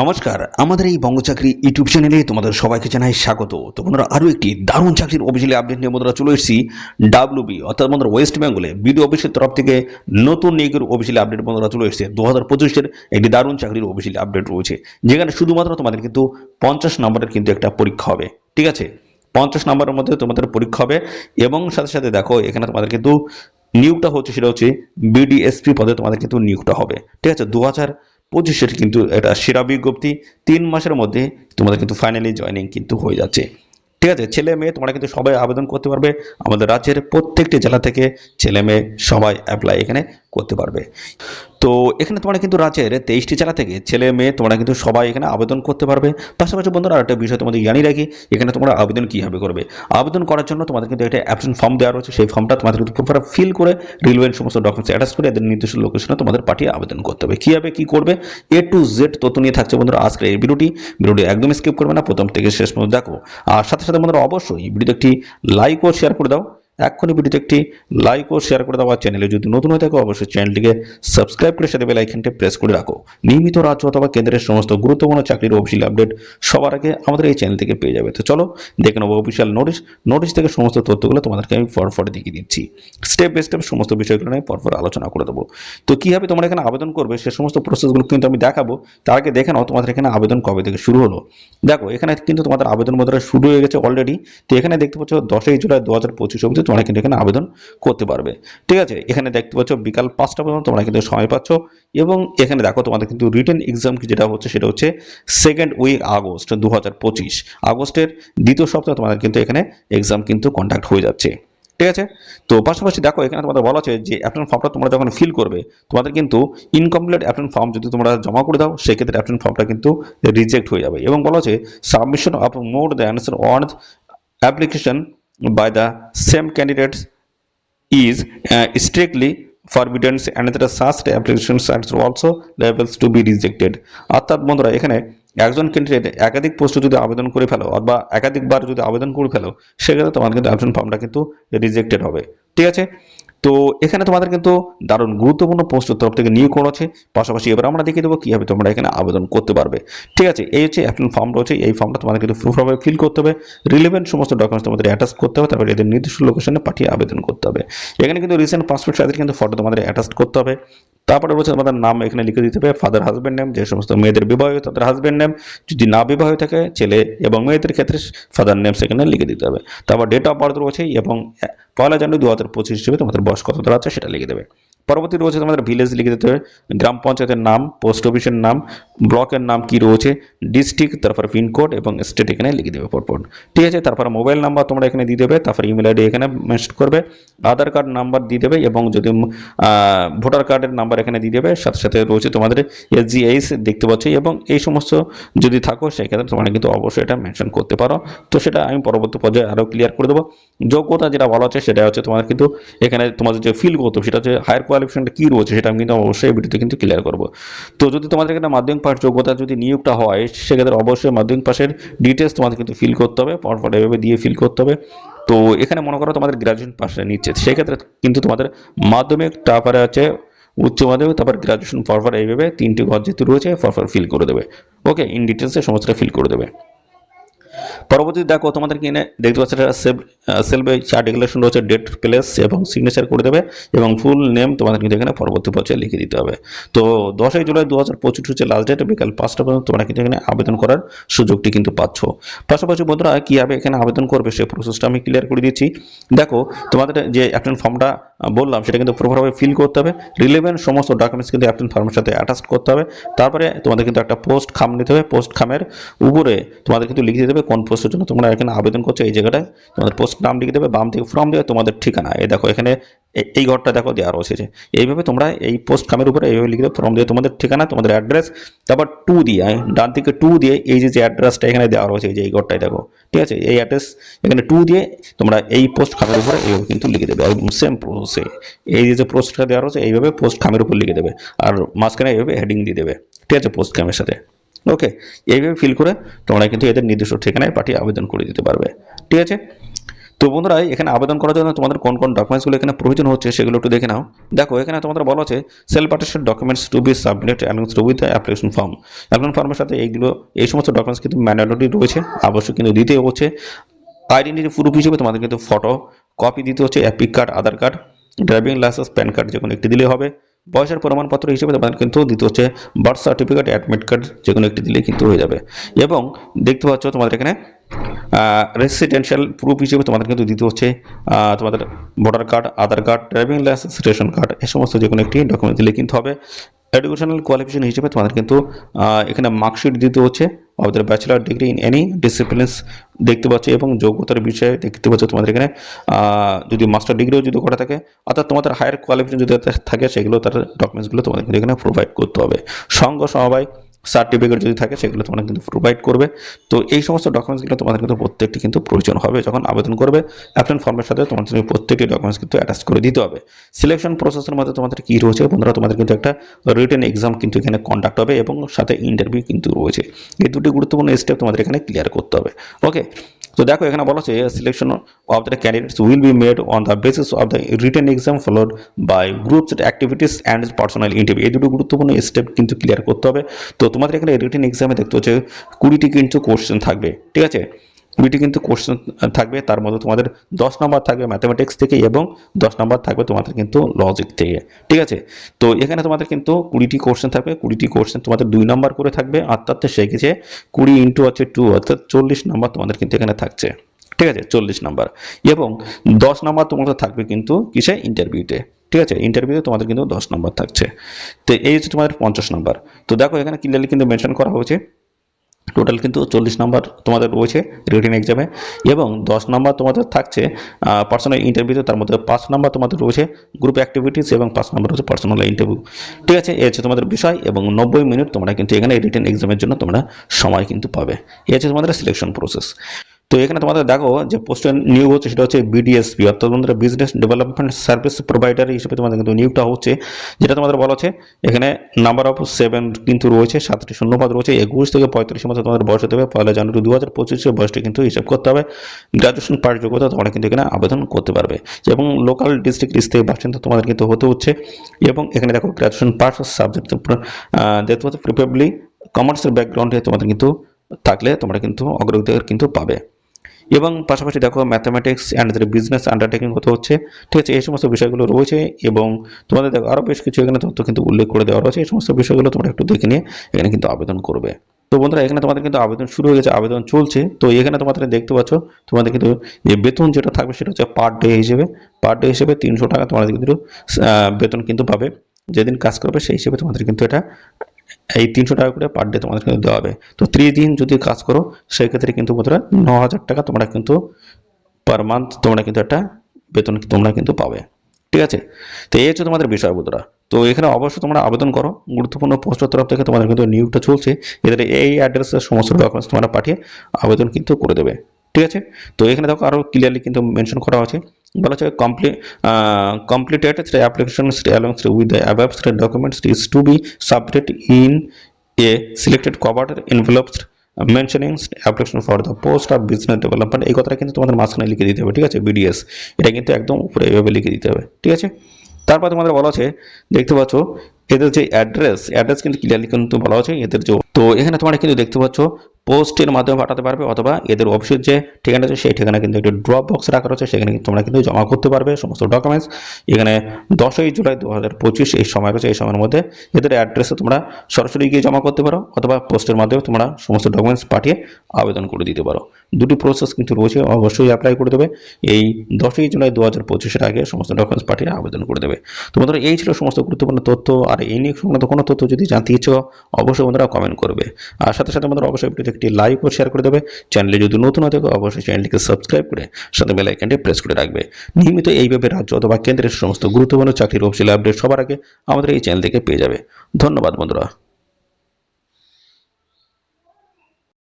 নমস্কার, আমাদের এই বঙ্গচাকরি ইউটিউব চ্যানেলে তোমাদের সবাইকে জানাই স্বাগত। তো বন্ধুরা, আরও একটি দারুণ চাকরির অফিসিয়ালি আপডেট নিয়ে বন্ধুরা চলে এসেছি ডাব্লিউবি অর্থাৎ বন্ধুরা ওয়েস্ট বেঙ্গলে বিডিও অফিসের তরফ থেকে নতুন নিয়োগের অফিসিয়ালি আপডেট বন্ধুরা চলে এসেছে। দু হাজার পঁচিশের একটি দারুণ চাকরির অফিসিয়ালি আপডেট রয়েছে। যেখানে শুধুমাত্র তোমাদের কিন্তু পঞ্চাশ নম্বরের কিন্তু একটা পরীক্ষা হবে। ঠিক আছে? পঞ্চাশ নম্বরের মধ্যে তোমাদের পরীক্ষা হবে এবং সাথে সাথে দেখো, এখানে তোমাদের কিন্তু নিয়োগটা হচ্ছে, সেটা হচ্ছে বিডিএসপি পদে তোমাদের কিন্তু নিয়োগটা হবে। ঠিক আছে? দু হাজার পঁচিশের কিন্তু এটা সেরা বিজ্ঞপ্তি। তিন মাসের মধ্যে তোমাদের কিন্তু ফাইনালি জয়েনিং কিন্তু হয়ে যাচ্ছে। ঠিক আছে, ছেলে মেয়ে, তোমরা কিন্তু সবাই আবেদন করতে পারবে। আমাদের রাজ্যের প্রত্যেকটি জেলা থেকে ছেলে মেয়ে সবাই অ্যাপ্লাই এখানে। করতে পারবে। তো এখানে তোমরা কিন্তু রাজ্যের তেইশটি জেলা থেকে ছেলে মেয়ে তোমরা কিন্তু সবাই এখানে আবেদন করতে পারবে। পাশাপাশি বন্ধুরা আরেকটা বিষয় তোমাদের জানিয়ে রাখি, এখানে তোমরা আবেদন কীভাবে করবে? আবেদন করার জন্য তোমাদের কিন্তু একটা অ্যাপশন ফর্ম দেওয়া রয়েছে, সেই ফর্মটা তোমাদের কিন্তু ফিল করে রিলেভেন্ট সমস্ত ডকুমেন্টস অ্যাটাচ করে এদের নির্দিষ্ট লোকেশনে তোমাদের পাঠিয়ে আবেদন করতে হবে। কীভাবে কী করবে? এ টু জেড তথ্য নিয়ে থাকছে বন্ধুরা আজকের এই ভিডিওটি। ভিডিওটি একদম স্কিপ করবে না, প্রথম থেকে শেষ পর্যন্ত দেখো। আর সাথে সাথে বন্ধুরা অবশ্যই ভিডিওতে একটি লাইক ও শেয়ার করে দাও। এক্ষুনি ভিডিওতে একটি লাইক ও শেয়ার করে দাও আর চ্যানেলে যদি নতুন হয়ে থাকো, অবশ্যই চ্যানেলটিকে সাবস্ক্রাইব করে সাথে বেল আইকনটি প্রেস করে রাখো। নিয়মিত রাজ্য অথবা কেন্দ্রের সমস্ত গুরুত্বপূর্ণ চাকরির অফিসিয়াল আপডেট সবার আগে আমাদের এই চ্যানেল থেকে পেয়ে যাবে। তো চলো, দেখে নেব অফিসিয়াল নোটিশ নোটিশ থেকে সমস্ত তথ্যগুলো তোমাদেরকে আমি পরে দেখিয়ে দিচ্ছি। স্টেপ বাই স্টেপ সমস্ত বিষয়গুলো নিয়ে পরপর আলোচনা করে দেবো। তো কীভাবে তোমরা এখানে আবেদন করবে, সে সমস্ত প্রসেসগুলো কিন্তু আমি দেখাবো। তার আগে দেখে নাও তোমাদের এখানে আবেদন কবে থেকে শুরু হলো। দেখো, এখানে কিন্তু তোমাদের আবেদন বোধহয় শুরু হয়ে গেছে অলরেডি তো এখানে দেখতে পাচ্ছ দশই জুলাই দু হাজার পঁচিশ অবধি তোমরা কিন্তু এখানে আবেদন করতে পারবে। ঠিক আছে, এখানে দেখতে পাচ্ছ বিকাল পাঁচটা পর্যন্ত তোমরা কিন্তু সময় পাচ্ছ এবং এখানে দেখো তোমাদের কিন্তু রিটেন এক্সাম যেটা হচ্ছে সেটা হচ্ছে সেকেন্ড উইক আগস্ট দু হাজার পঁচিশ। আগস্টের দ্বিতীয় সপ্তাহে তোমাদের কিন্তু এখানে এক্সাম কিন্তু কন্ডাক্ট হয়ে যাচ্ছে। ঠিক আছে, তো পাশাপাশি দেখো এখানে তোমাদের বলা আছে যে অ্যাপ্টন ফর্মটা তোমরা যখন ফিল করবে, তোমাদের কিন্তু ইনকমপ্লিট অ্যাপ্টন ফর্ম যদি তোমরা জমা করে দাও, সেক্ষেত্রে অ্যাপ্টন ফর্মটা কিন্তু রিজেক্ট হয়ে যাবে। এবং বলা আছে submission of more the answer on application by the same candidates is uh, strictly forbidden and the such applications are also liable to be rejected. অর্থাৎ বন্ধুরা এখানে একজন ক্যান্ডিডেট একাধিক পোস্টে যদি আবেদন করে ফেলো অথবা একাধিকবার যদি আবেদন করে ফেলো সেক্ষেত্রে তোমার কিন্তু অ্যাপশন ফর্মটা কিন্তু রিজেক্টেড হবে। ঠিক আছে? তো এখানে তোমাদের কিন্তু দারুণ গুরুত্বপূর্ণ পোস্টের তরফ থেকে নিয়োগ করা আছে। পাশাপাশি এবার আমরা দেখিয়ে দেবো কীভাবে তোমরা এখানে আবেদন করতে পারবে। ঠিক আছে, এই হচ্ছে অ্যাপ্লিকেশন ফর্ম রয়েছে। এই ফর্মটা তোমাদের কিন্তু প্রুফভাবে ফিল করতে হবে। রিলেভেন্ট সমস্ত ডকুমেন্টস তোমাদের অ্যাটাচ করতে হবে। তারপরে এদের নির্দিষ্ট লোকেশনে পাঠিয়ে আবেদন করতে হবে। এখানে কিন্তু রিসেন্ট পাসপোর্ট সাইজের কিন্তু ফটো তোমাদের অ্যাটাচ করতে হবে। তারপরে বলছে তোমাদের নাম এখানে লিখে দিতে হবে ফাদার হাজব্যান্ড নেম যে সমস্ত মেয়েদের বিবাহ তাদের হাজব্যান্ড নেম যদি না বিবাহ থাকে ছেলে এবং মেয়েদের ক্ষেত্রে ফাদার নেম সেখানে লিখে দিতে হবে। তারপর ডেট অফ বার্থ রয়েছে এবং পয়লা জানুয়ারি দু হাজার পঁচিশ হিসেবে তোমাদের বয়স কত আছে সেটা লিখে দেবে। পরবর্তী রয়েছে তোমাদের ভিলেজ লিখে দিতে হবে। গ্রাম পঞ্চায়েতের নাম পোস্ট অফিসের নাম, ব্লকের নাম কি রয়েছে ডিস্ট্রিক্ট তারপর পিনকোড এবং স্টেট এখানে লিখে দেবে পরপর। ঠিক আছে, তারপর মোবাইল নাম্বার তোমরা এখানে দিয়ে দেবে, তারপর ইমেল আইডি এখানে মেনশন করবে আধার কার্ড নাম্বার দিয়ে দেবে এবং যদি ভোটার কার্ডের নাম্বার এখানে দিয়ে দেবে, সাথে সাথে রয়েছে তোমাদের এসজিএইস দেখতে পাচ্ছ এবং এই সমস্ত যদি থাকো, সেক্ষেত্রে তোমরা কিন্তু অবশ্যই এটা মেনশন করতে পারো। তো সেটা আমি পরবর্তী পর্যায়ে আরও ক্লিয়ার করে দেবো। যোগ্যতা যেটা বলা হচ্ছে সেটা হচ্ছে তোমাদের কিন্তু এখানে তোমাদের যে ফিল করতে সেটা হচ্ছে হায়ার কোয়ালিফিকেশনটা কী রয়েছে সেটা আমি কিন্তু অবশ্যই ভিডিওতে কিন্তু ক্লিয়ার করব। তো যদি তোমাদের এখানে মাধ্যমিক পাস যোগ্যতা যদি নিয়োগটা হয়, সেক্ষেত্রে অবশ্যই মাধ্যমিক পাশের ডিটেলস তোমাদের কিন্তু ফিল করতে হবে, পরপর এভাবে দিয়ে ফিল করতে হবে। তো এখানে মনে করো তোমাদের গ্রাজুয়েশন পাশে নিচ্ছে, সেক্ষেত্রে কিন্তু তোমাদের মাধ্যমিক, তারপরে আছে উচ্চ মাধ্যমিক, তারপর গ্রাজুয়েশন পরপর এইভাবে তিনটি ঘর যেহেতু রয়েছে, পরপর ফিল করে দেবে। ওকে ইন ডিটেলসে সমস্তটা ফিল করে দেবে। পরবর্তী দেখো তোমাদের কিনে দেখতে পাচ্ছ সেভ সেলফে চার ডিক্লারেশন রয়েছে ডেট প্লেস এবং সিগনেচার করে দেবে এবং ফুল নেম তোমাদের কিন্তু এখানে পরবর্তী পর্যায়ে লিখে দিতে হবে। তো দশই জুলাই দু হাজার পঁচিশ হচ্ছে লাস্ট ডেট বিকাল পাঁচটা পর্যন্ত তোমরা কিন্তু এখানে আবেদন করার সুযোগটি কিন্তু পাচ্ছ। পাশাপাশি বন্ধুরা কীভাবে এখানে আবেদন করবে সেই প্রসেসটা আমি ক্লিয়ার করে দিচ্ছি। দেখো তোমাদের যে অ্যাপ্টেন ফর্মটা বললাম সেটা কিন্তু প্রপারভাবে ফিল করতে হবে। রিলেভেন্ট সমস্ত ডকুমেন্টস কিন্তু অ্যাপ্টেন ফর্মের সাথে অ্যাটাচ করতে হবে। তারপরে তোমাদের কিন্তু একটা পোস্ট খাম নিতে হবে। পোস্ট খামের উপরে তোমাদের কিন্তু লিখে দিতে হবে কোন পোস্টের জন্য তোমরা এখানে আবেদন করছ, এই জায়গাটায় তোমাদের পোস্ট নাম লিখে দেবে, বাম থেকে ফর্ম দেবে, তোমাদের ঠিকানা। এই দেখো, এখানে এই ঘরটা দেখো, দেওয়া রয়েছে যে। এইভাবে তোমরা এই পোস্ট খামের উপরে এইভাবে লিখে দেবে ফর্ম দিয়ে তোমাদের ঠিকানা, তোমাদের অ্যাড্রেস তারপর টু দিয়ে ডান থেকে টু দিয়ে এই যে অ্যাড্রেসটা এখানে দেওয়া রয়েছে যে এই ঘরটায় দেখো, ঠিক আছে? এই অ্যাড্রেস এখানে টু দিয়ে তোমরা এই পোস্ট খামের উপরে এইভাবে কিন্তু লিখে দেবে, একদম সেম প্রসেসে এই যে পোস্টটা দেওয়া রয়েছে, এইভাবে পোস্ট খামের উপর লিখে দেবে, আর মাঝখানে এইভাবে হেডিং দিয়ে দেবে, ঠিক আছে পোস্ট খামের সাথে? ওকে এইভাবে ফিল করে তোমরা কিন্তু এদের নির্দিষ্ট ঠিকানায় পাঠিয়ে আবেদন করে দিতে পারবে। ঠিক আছে? তো বন্ধুরা, এখানে আবেদন করার জন্য তোমাদের কোন কোন ডকুমেন্টসগুলো এখানে প্রয়োজন হচ্ছে সেগুলো একটু দেখে নাও। দেখো, এখানে তোমাদের বলা আছে self attested documents to be submit submitted along with application form application ফর্মের সাথে এইগুলো, এই সমস্ত ডকুমেন্টস কিন্তু ম্যান্ডেটরি রয়েছে অবশ্যই কিন্তু দিতে হচ্ছে। আইডেন্টিটি প্রুফ হিসেবে তোমাদের কিন্তু ফটো কপি দিতে হচ্ছে EPIC card Aadhaar card driving licence PAN card যে কোনো একটি দিলে হবে। বয়সের প্রমাণপত্র হিসেবে তোমাদের কিন্তু দিতে হচ্ছে বার্থ সার্টিফিকেট অ্যাডমিট কার্ড যে কোনো একটি দিলে কিন্তু হয়ে যাবে। এবং দেখতে পাচ্ছ তোমাদের এখানে রেসিডেন্সিয়াল প্রুফ হিসেবে তোমাদের কিন্তু দিতে হচ্ছে তোমাদের voter card Aadhaar card driving licence ration card এই সমস্ত যে কোনো একটি ডকুমেন্ট দিলে কিন্তু হবে। এডুকেশনাল কোয়ালিফিকেশন হিসেবে তোমাদের কিন্তু এখানে মার্কশিট দিতে হচ্ছে আমাদের bachelor degree in any disciplines দেখতে পাচ্ছ এবং যোগ্যতার বিষয়ে দেখতে পাচ্ছ তোমাদের এখানে যদি মাস্টার ডিগ্রিও যদি করা থাকে, অর্থাৎ তোমাদের হায়ার কোয়ালিফিকেশন যদি থাকে, সেগুলো তার ডকুমেন্টসগুলো তোমাদের এখানে প্রোভাইড করতে হবে। সঙ্গ সমবায় সার্টিফিকেট যদি থাকে, সেগুলো তোমরা কিন্তু প্রোভাইড করবে। তো এই সমস্ত ডকুমেন্টসগুলো তোমাদের কিন্তু প্রত্যেকটি কিন্তু প্রয়োজন হবে যখন আবেদন করবে। অ্যাপ্লেন ফর্মের সাথে তোমাদের প্রত্যেকটি ডকুমেন্টস কিন্তু অ্যাটাচ করে দিতে হবে। সিলেকশন প্রসেসের মধ্যে তোমাদের কী রয়েছে? বন্ধুরা, তোমাদের কিন্তু একটা রিটেন এক্সাম কিন্তু এখানে কন্ডাক্ট হবে এবং সাথে ইন্টারভিউ কিন্তু রয়েছে। এই দুটি গুরুত্বপূর্ণ স্টেপ তোমাদের এখানে ক্লিয়ার করতে হবে। ওকে তো দেখো এখানে বলা হচ্ছে selection of the candidates will be made on the basis of the written exam followed by groups activities and personal interview এই দুটো গুরুত্বপূর্ণ স্টেপ কিন্তু ক্লিয়ার করতে হবে। তো তোমাদের এখানে রিটেন এক্সামে দেখতে হচ্ছে কুড়িটি কিন্তু কোশ্চেন থাকবে, ঠিক আছে? কুড়িটি কিন্তু কোশ্চেন থাকবে, তার মধ্যে তোমাদের দশ নম্বর থাকবে ম্যাথামেটিক্স থেকে এবং দশ নম্বর থাকবে তোমাদের কিন্তু লজিক থেকে, ঠিক আছে? তো এখানে তোমাদের কিন্তু কুড়িটি কোশ্চেন থাকবে, কুড়িটি কোশ্চেন তোমাদের দুই নম্বর করে থাকবে অর্থাৎ কিছু কুড়ি ইন্টু হচ্ছে টু অর্থাৎ চল্লিশ নম্বর তোমাদের কিন্তু এখানে থাকছে, ঠিক আছে? চল্লিশ নাম্বার এবং দশ নাম্বার তোমাদের থাকবে কিন্তু কিসে? ইন্টারভিউতে ঠিক আছে? ইন্টারভিউতে তোমাদের কিন্তু দশ নাম্বার থাকছে, তো এই হচ্ছে তোমাদের পঞ্চাশ নাম্বার তো দেখো এখানে ক্লিয়ারলি কিন্তু মেনশন করা হয়েছে টোটাল কিন্তু চল্লিশ নাম্বার তোমাদের রয়েছে রিটেন এক্সামে এবং দশ নম্বর তোমাদের থাকছে পার্সোনাল ইন্টারভিউতে তার মধ্যে পাঁচ নাম্বার তোমাদের রয়েছে গ্রুপ অ্যাক্টিভিটিস এবং পাঁচ নাম্বার হচ্ছে পার্সোনাল ইন্টারভিউ ঠিক আছে এ হচ্ছে তোমাদের বিষয় এবং নব্বই মিনিট তোমরা কিন্তু এখানে রিটেন এক্সামের জন্য তোমরা সময় কিন্তু পাবে। এ হচ্ছে তোমাদের সিলেকশন প্রসেস তো এখানে তোমাদের দেখো যে পোস্টের নিয়োগ হচ্ছে, সেটা হচ্ছে বিডিএসপি অর্থাৎ তোমাদের বিজনেস ডেভেলপমেন্ট সার্ভিস প্রোভাইডার হিসেবে তোমাদের কিন্তু নিয়োগটা হচ্ছে। যেটা তোমাদের বলা হচ্ছে, এখানে নাম্বার অফ সেভেন কিন্তু রয়েছে, সাতটি শূন্যপদ রয়েছে, একুশ থেকে পঁয়তাল্লিশের মধ্যে তোমাদের বয়স হতে হবে। পয়লা জানুয়ারি দু হাজার পঁচিশে বয়সটা কিন্তু হিসাব করতে হবে। গ্রাজুয়েশন পাস যোগ্যতা তোমরা কিন্তু এখানে আবেদন করতে পারবে। এবং লোকাল ডিস্ট্রিক্ট স্থায়ী বাসিন্দা তোমাদের কিন্তু হতে হচ্ছে। এবং এখানে দেখো গ্রাজুয়েশন পাস সাবজেক্ট দেখতে পাচ্ছ প্রিফেবলি কমার্সের ব্যাকগ্রাউন্ডে তোমাদের কিন্তু থাকলে তোমরা কিন্তু অগ্রগতি কিন্তু পাবে। এবং পাশাপাশি দেখো ম্যাথামেটিক্স অ্যান্ড বিজনেস আন্ডারটেকিং হতে হচ্ছে? ঠিক আছে, এই সমস্ত বিষয়গুলো রয়েছে এবং তোমাদের দেখো আরও বেশ কিছু এখানে তথ্য কিন্তু উল্লেখ করে দেওয়া রয়েছে। এই সমস্ত বিষয়গুলো তোমরা একটু দেখে নিয়ে এখানে কিন্তু আবেদন করবে। তো বন্ধুরা, এখানে তোমাদের কিন্তু আবেদন শুরু হয়ে গেছে, আবেদন চলছে। তো এখানে তোমাদের দেখতে পাচ্ছ, তোমাদের কিন্তু যে বেতন যেটা থাকবে সেটা হচ্ছে পার ডে হিসেবে। পার ডে হিসেবে তিনশো টাকা তোমাদের কিন্তু বেতন কিন্তু পাবে। যেদিন কাজ করবে সেই হিসেবে তোমাদের কিন্তু এটা এই তিনশো টাকা করে পার ডে তোমাদের কিন্তু দেওয়া হবে। তো ত্রিশ দিন যদি কাজ করো সেই ক্ষেত্রে কিন্তু বন্ধুরা ন হাজার টাকা তোমরা কিন্তু পার মান্থ তোমরা কিন্তু একটা বেতন তোমরা কিন্তু পাবে। ঠিক আছে? তো এই হচ্ছে তোমাদের বিষয় বন্ধুরা। তো এখানে অবশ্যই তোমরা আবেদন করো। গুরুত্বপূর্ণ পোস্টের তরফ থেকে তোমাদের কিন্তু নিয়োগটা চলছে। এদের এই অ্যাড্রেসের সমস্ত ডকুমেন্টস তোমরা পাঠিয়ে আবেদন কিন্তু করে দেবে। ঠিক আছে? তো এখানে দেখো আরও ক্লিয়ারলি কিন্তু মেনশন করা আছে। বলা হচ্ছে কমপ্লিট কমপ্লিটেড সেটা অ্যাপ্লিকেশন সেটা অ্যালং সেটা উইথ অ্যাবাব সেটা ডকুমেন্ট সেটা is to be submitted in a selected cover envelopes mentioning application for the post of business development এই কথাটা কিন্তু তোমাদের মাস্ক নিয়ে লিখে দিতে হবে, ঠিক আছে? বিডিএস এটা কিন্তু একদম উপরে এভাবে লিখে দিতে হবে, ঠিক আছে? তারপর তোমাদের বলা আছে দেখতে পাচ্ছ, এদের যে অ্যাড্রেস অ্যাড্রেস কিন্তু ক্লিয়ারলি কিন্তু বলা আছে এদের যে তো এখানে তোমরা কিন্তু দেখতে পাচ্ছ পোস্টের মাধ্যমে পাঠাতে পারবে অথবা এদের অফিসের যে ঠিকানা আছে সেই ঠিকানা কিন্তু একটি ড্রপ বক্স রাখা রয়েছে, সেখানে তোমরা কিন্তু জমা করতে পারবে সমস্ত ডকুমেন্টস এখানে দশই জুলাই দু হাজার পঁচিশ এই সময় রয়েছে, এই সময়ের মধ্যে এদের অ্যাড্রেসে তোমরা সরাসরি গিয়ে জমা করতে পারো অথবা পোস্টের মাধ্যমে তোমরা সমস্ত ডকুমেন্টস পাঠিয়ে আবেদন করে দিতে পারো। দুটি প্রসেস কিন্তু রয়েছে, অবশ্যই অ্যাপ্লাই করে দেবে। এই দশই জুলাই দু হাজার পঁচিশের আগে সমস্ত ডকুমেন্টস পাঠিয়ে আবেদন করে দেবে। তো বন্ধুরা, এই ছিল সমস্ত গুরুত্বপূর্ণ তথ্য। আর এই নিয়ে সংক্রান্ত কোনো তথ্য যদি জানতে ইচ্ছো, অবশ্যই বন্ধুরা কমেন্ট করবে। আর সাথে সাথে বন্ধুরা, অবশ্যই ভিডিওতে একটি লাইক ও শেয়ার করে দেবে। চ্যানেলে যদি নতুন হয়ে থাকে, অবশ্যই চ্যানেলটিকে সাবস্ক্রাইব করে সাথে বেল আইকনটি প্রেস করে রাখবে। নিয়মিত এইভাবে রাজ্য অথবা কেন্দ্রের সমস্ত গুরুত্বপূর্ণ চাকরির অফিসিয়াল আপডেট সবার আগে আমাদের এই চ্যানেল থেকে পেয়ে যাবে। ধন্যবাদ বন্ধুরা।